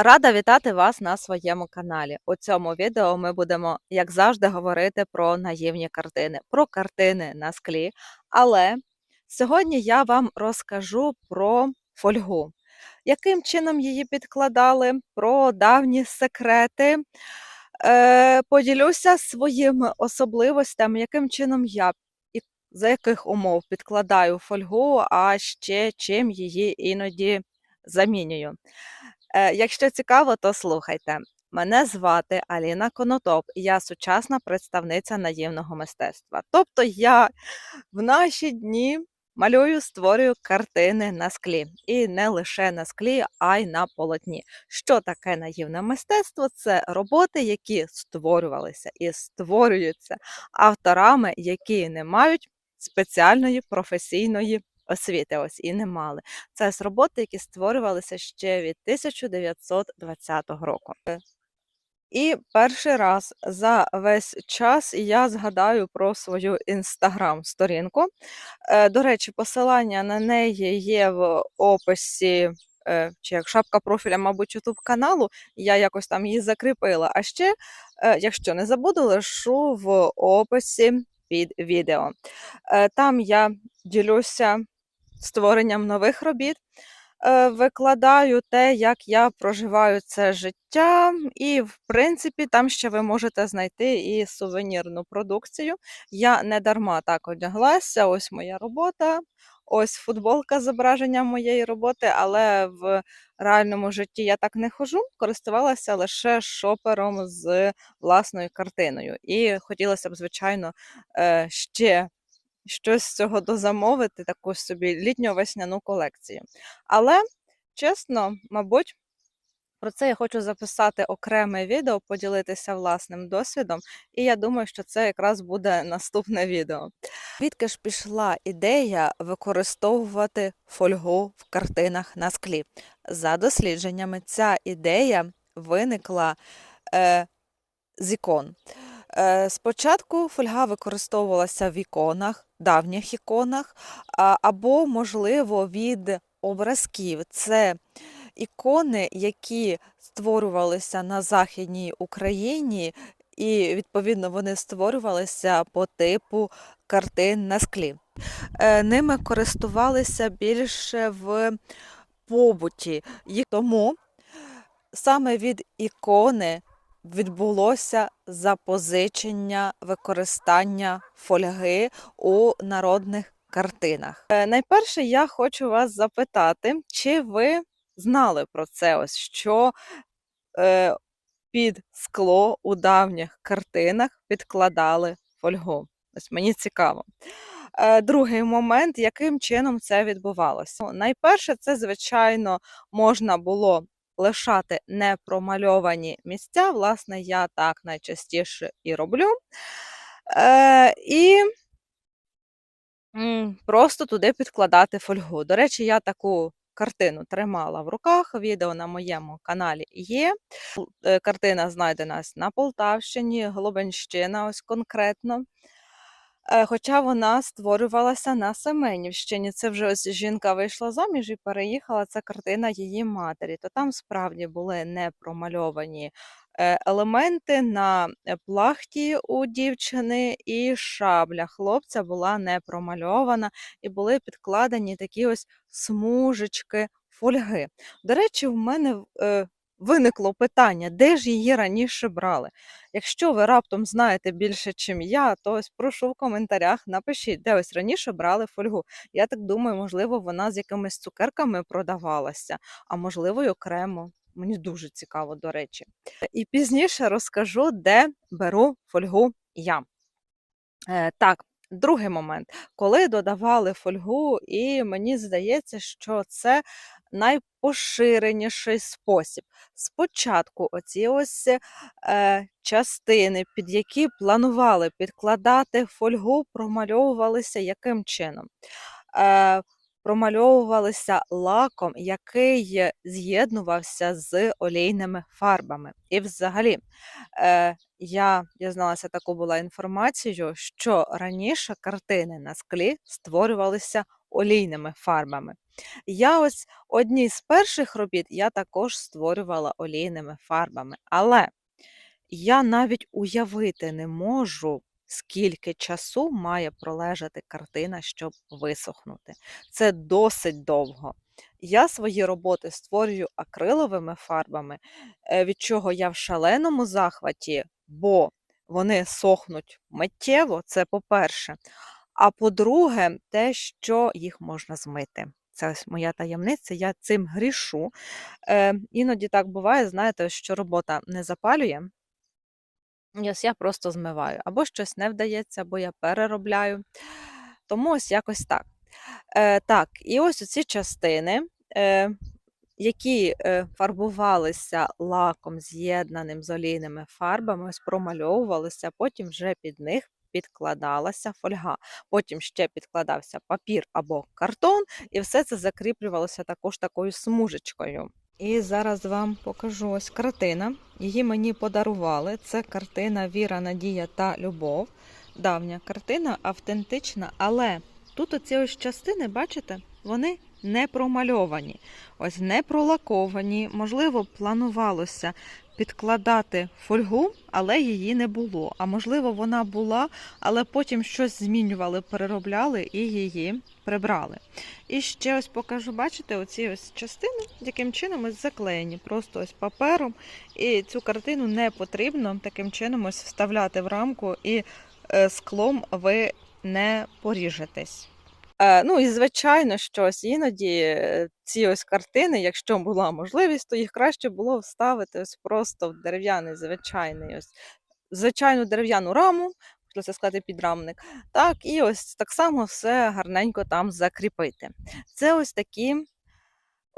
Рада вітати вас на своєму каналі. У цьому відео ми будемо, як завжди, говорити про наївні картини, про картини на склі. Але сьогодні я вам розкажу про фольгу, яким чином її підкладали, про давні секрети. Е, поділюся своїми особливостями, яким чином я і за яких умов підкладаю фольгу, а ще чим її іноді замінюю. Е, якщо цікаво, то слухайте. Мене звати Аліна Конотоп, і я сучасна представниця наївного мистецтва. Тобто я в наші дні малюю, створюю картини на склі. І не лише на склі, а й на полотні. Що таке наївне мистецтво? Це роботи, які створювалися і створюються авторами, які не мають спеціальної професійної освіти. Ось і не мали. Це з роботи, які створювалися ще від 1920 року. І перший раз за весь час я згадаю про свою інстаграм-сторінку. Е, До речі, посилання на неї є в описі, е, чи як шапка профіля, мабуть, ютуб каналу. Я якось там її закріпила. А ще, е, якщо не забуду, лишу в описі під відео. Там я ділюся створенням нових робіт. Е, Викладаю те, як я проживаю це життя, і, в принципі, там ще ви можете знайти і сувенірну продукцію. Я не дарма так одяглася. Ось моя робота, ось футболка з зображенням моєї роботи, але в реальному житті я так не хожу, користувалася лише шопером з власною картиною. І хотілося б, звичайно, е, ще щось з цього дозамовити, таку собі літньо-весняну колекцію. Але, чесно, мабуть, про це я хочу записати окреме відео, поділитися власним досвідом, і я думаю, що це якраз буде наступне відео. Звідки ж пішла ідея використовувати фольгу в картинах на склі? За дослідженнями, ця ідея виникла е, з ікон. Е, Спочатку фольга використовувалася в іконах, давніх іконах, або, можливо, від образків. Це ікони, які створювалися на Західній Україні, і, відповідно, вони створювалися по типу картин на склі. Е, Ними користувалися більше в побуті. Тому саме від ікони відбулося запозичення використання фольги у народних картинах. Е, Найперше я хочу вас запитати, чи ви знали про це, ось що е, під скло у давніх картинах підкладали фольгу? Ось мені цікаво. Е, Другий момент, яким чином це відбувалося? Найперше, це, звичайно, можна було лишати непромальовані місця. Власне, я так найчастіше і роблю. Е, І просто туди підкладати фольгу. До речі, я таку картину тримала в руках. Відео на моєму каналі є. Е, Картина знайдена на Полтавщині, Глобенщина, ось конкретно. Е, Хоча вона створювалася на Семенівщині. Це вже ось жінка вийшла заміж і переїхала. Це картина її матері. То там справді були не промальовані е, елементи на е, плахті у дівчини, і шабля хлопця була не промальована, і були підкладені такі ось смужечки фольги. До речі, в мене виникло питання, де ж її раніше брали. Якщо ви раптом знаєте більше, чим я, то ось прошу в коментарях напишіть, де ось раніше брали фольгу. Я так думаю, можливо, вона з якимись цукерками продавалася, а можливо, й окремо. Мені дуже цікаво, до речі. І пізніше розкажу, де беру фольгу я. Е, так, другий момент. Коли додавали фольгу, і мені здається, що це найпоширеніший спосіб. Спочатку оці ось е, частини, під які планували підкладати фольгу, промальовувалися яким чином? Е, промальовувалися лаком, який з'єднувався з олійними фарбами. І взагалі, е, я дізналася таку була інформацію, що раніше картини на склі створювалися олійними фарбами. Я ось одні з перших робіт я також створювала олійними фарбами, але я навіть уявити не можу, скільки часу має пролежати картина, щоб висохнути. Це досить довго. Я свої роботи створюю акриловими фарбами, е, від чого я в шаленому захваті, бо вони сохнуть миттєво, це по-перше. А по-друге, те, що їх можна змити. Це ось моя таємниця, я цим грішу. Е, іноді так буває, знаєте, що робота не запалює. Ось я просто змиваю. Або щось не вдається, або я переробляю. Тому ось якось так. Е, так, і ось оці частини, е, які е, фарбувалися лаком, з'єднаним з олійними фарбами, ось промальовувалися, потім вже під них підкладалася фольга. Потім ще підкладався папір або картон, і все це закріплювалося також такою смужечкою. І зараз вам покажу ось картина. Її мені подарували. Це картина Віра, Надія та Любов. Давня картина, автентична, але тут оці ось частини, бачите, вони не промальовані, ось не пролаковані. Можливо, планувалося підкладати фольгу, але її не було. А можливо, вона була, але потім щось змінювали, переробляли і її прибрали. І ще ось покажу, бачите, оці ось частини, яким чином ось заклеєні, просто ось папером. І цю картину не потрібно таким чином ось вставляти в рамку, і е, склом ви не поріжетесь. Е, ну і звичайно, щось іноді е, ці ось картини, якщо була можливість, то їх краще було вставити ось просто в дерев'яний звичайний ось звичайну дерев'яну раму, можна сказати, підрамник. Так, і ось так само все гарненько там закріпити. Це ось такі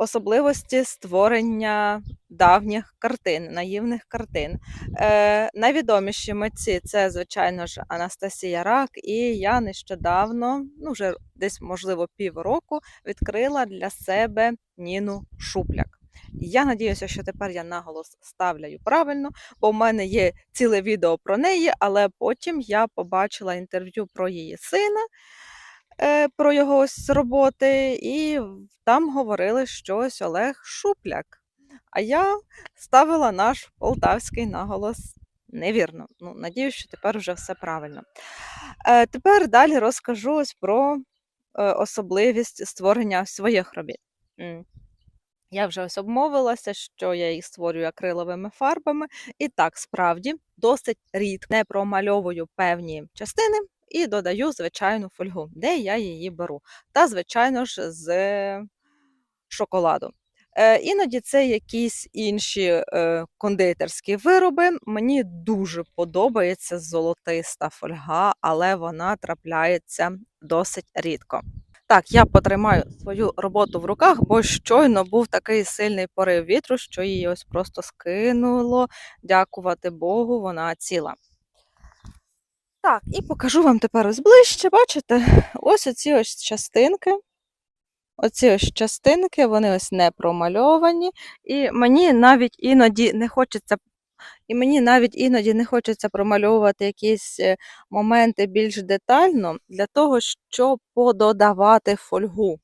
особливості створення давніх картин, наївних картин. Е, Найвідоміші митці це, звичайно ж, Анастасія Рак, і я нещодавно, ну вже десь, можливо, півроку, відкрила для себе Ніну Шупляк. Я надіюся, що тепер я наголос ставляю правильно, бо в мене є ціле відео про неї, але потім я побачила інтерв'ю про її сина, про його ось роботи, і там говорили щось Олег Шупляк. А я ставила наш полтавський наголос невірно. Ну, Надіюсь, що тепер вже все правильно. Е, Тепер далі розкажу ось про е, особливість створення своїх робіт. Я вже ось обмовилася, що я їх створюю акриловими фарбами, і так справді досить рідко не промальовую певні частини і додаю звичайну фольгу, де я її беру. Та, звичайно ж, з шоколаду. Е, Іноді це якісь інші е, кондитерські вироби. Мені дуже подобається золотиста фольга, але вона трапляється досить рідко. Так, я потримаю свою роботу в руках, бо щойно був такий сильний порив вітру, що її ось просто скинуло. Дякувати Богу, вона ціла. Так, і покажу вам тепер ось ближче. Бачите, ось оці ось частинки. Оці ось частинки, вони ось не промальовані, і мені навіть іноді не хочеться і мені навіть іноді не хочеться промальовувати якісь е, моменти більш детально для того, щоб пододавати фольгу.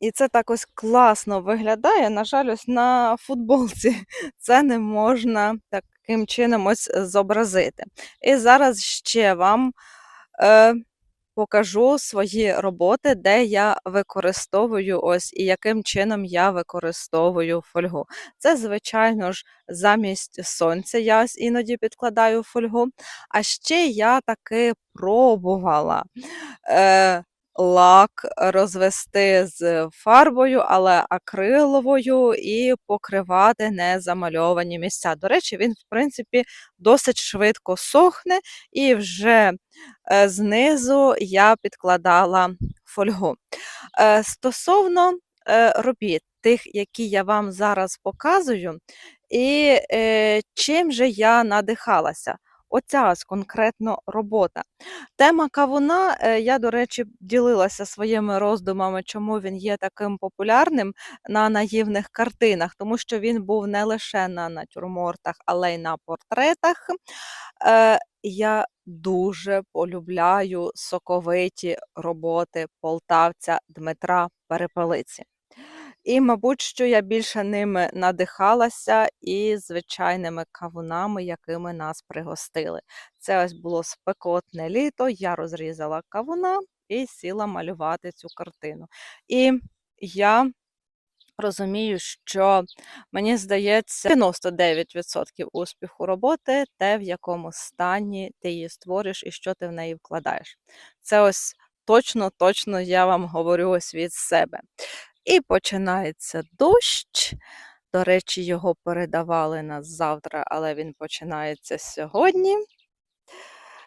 І це так ось класно виглядає. На жаль, ось на футболці це не можна таким чином ось зобразити. І зараз ще вам. Е, покажу свої роботи, де я використовую ось і яким чином я використовую фольгу. Це, звичайно ж, замість сонця я ось іноді підкладаю фольгу. А ще я таки пробувала. Е, Лак розвести з фарбою, але акриловою, і покривати незамальовані місця. До речі, він, в принципі, досить швидко сохне, і вже Е, знизу я підкладала фольгу. Е, стосовно е, робіт, тих, які я вам зараз показую, і чим же я надихалася. Оця конкретно робота. Тема кавуна, е, я, до речі, ділилася своїми роздумами, чому він є таким популярним на наївних картинах, тому що він був не лише на натюрмортах, але й на портретах. Е, я дуже полюбляю соковиті роботи полтавця Дмитра Перепелиці. І, мабуть, що я більше ними надихалася і звичайними кавунами, якими нас пригостили. Це ось було спекотне літо, я розрізала кавуна і сіла малювати цю картину. І я розумію, що мені здається, 99% успіху роботи те, в якому стані ти її створиш і що ти в неї вкладаєш. Це ось точно, точно я вам говорю ось від себе. І починається дощ. До речі, його передавали на завтра, але він починається сьогодні.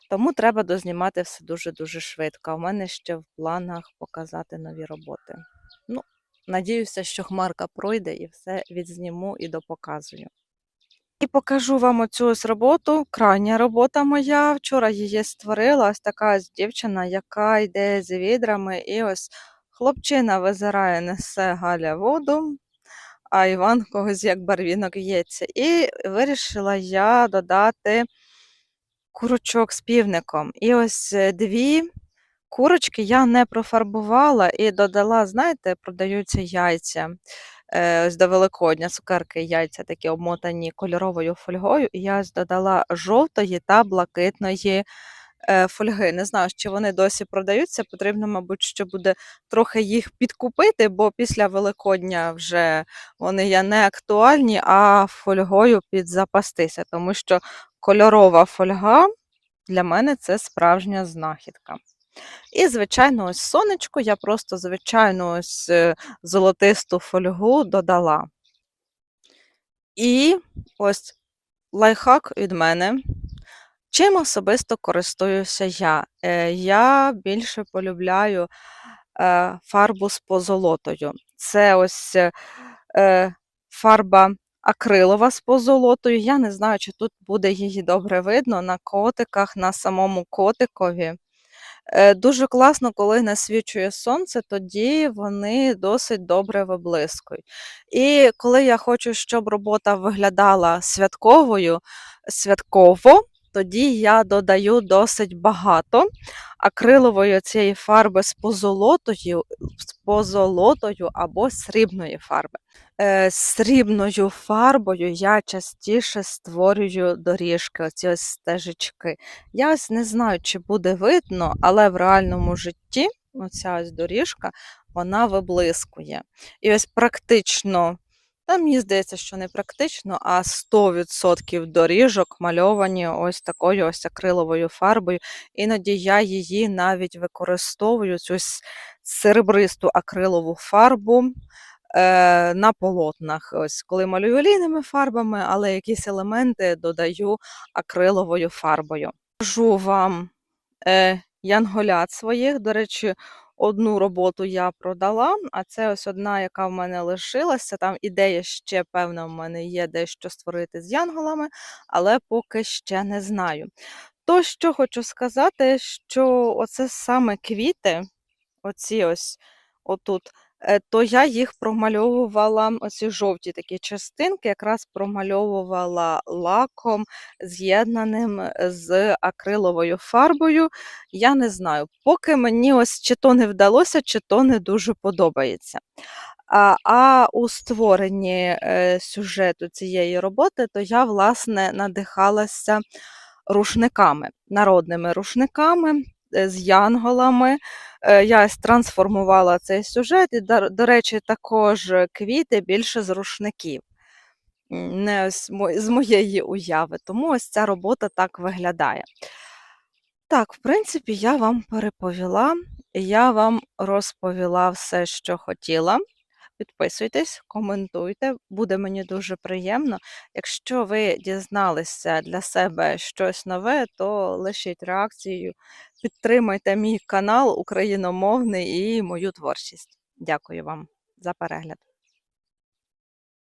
Тому треба дознімати все дуже-дуже швидко. В мене ще в планах показати нові роботи. Ну, надіюся, що хмарка пройде і все відзніму і допоказую. І покажу вам оцю ось роботу, крайня робота моя. Вчора її створила ось така ось дівчина, яка йде з відрами, і ось хлопчина визирає, несе Галя воду, а Іван когось як барвінок ється. І вирішила я додати курочок з півником. І ось е, дві курочки я не профарбувала і додала, знаєте, продаються яйця. е, Ось до Великодня цукерки яйця такі обмотані кольоровою фольгою, і я ось додала жовтої та блакитної фольги. Не знаю, чи вони досі продаються. Потрібно, мабуть, що буде трохи їх підкупити, бо після Великодня вже вони є не актуальні, а фольгою підзапастися, тому що кольорова фольга для мене це справжня знахідка. І, звичайно, ось сонечко я просто звичайну ось е, золотисту фольгу додала. І ось лайфхак від мене. Чим особисто користуюся я? Е, Я більше полюбляю е, фарбу з позолотою. Це ось е, фарба акрилова з позолотою. Я не знаю, чи тут буде її добре видно на котиках, на самому котикові. Е, Дуже класно, коли насвічує сонце, тоді вони досить добре виблискують. І коли я хочу, щоб робота виглядала святковою, святково, тоді я додаю досить багато акрилової цієї фарби з позолотою, з позолотою або срібної фарби. Е, Срібною фарбою я частіше створюю доріжки, оці ось стежечки. Я ось не знаю, чи буде видно, але в реальному житті оця ось доріжка вона виблискує. І ось практично, та мені здається, що не практично, а 100% доріжок мальовані ось такою ось акриловою фарбою. Іноді я її навіть використовую, цю серебристу акрилову фарбу. е, На полотнах, ось коли малюю олійними фарбами, але якісь елементи додаю акриловою фарбою. Покажу вам е, янголят своїх. До речі, одну роботу я продала, а це ось одна, яка в мене лишилася. Там ідея ще, певна, в мене є дещо створити з янголами, але поки ще не знаю. То, що хочу сказати, що оце саме квіти, оці ось отут, то я їх промальовувала, оці жовті такі частинки, якраз промальовувала лаком, з'єднаним з акриловою фарбою. Я не знаю, поки мені ось чи то не вдалося, чи то не дуже подобається. А, а у створенні е, сюжету цієї роботи, то я, власне, надихалася рушниками, народними рушниками е, з янголами. Е, Я трансформувала цей сюжет, і, до речі, також квіти більше з рушників, не з моєї уяви. Тому ось ця робота так виглядає. Так, в принципі, я вам переповіла, я вам розповіла все, що хотіла. Підписуйтесь, коментуйте, буде мені дуже приємно. Якщо ви дізналися для себе щось нове, то лишіть реакцію, підтримайте мій канал україномовний і мою творчість. Дякую вам за перегляд.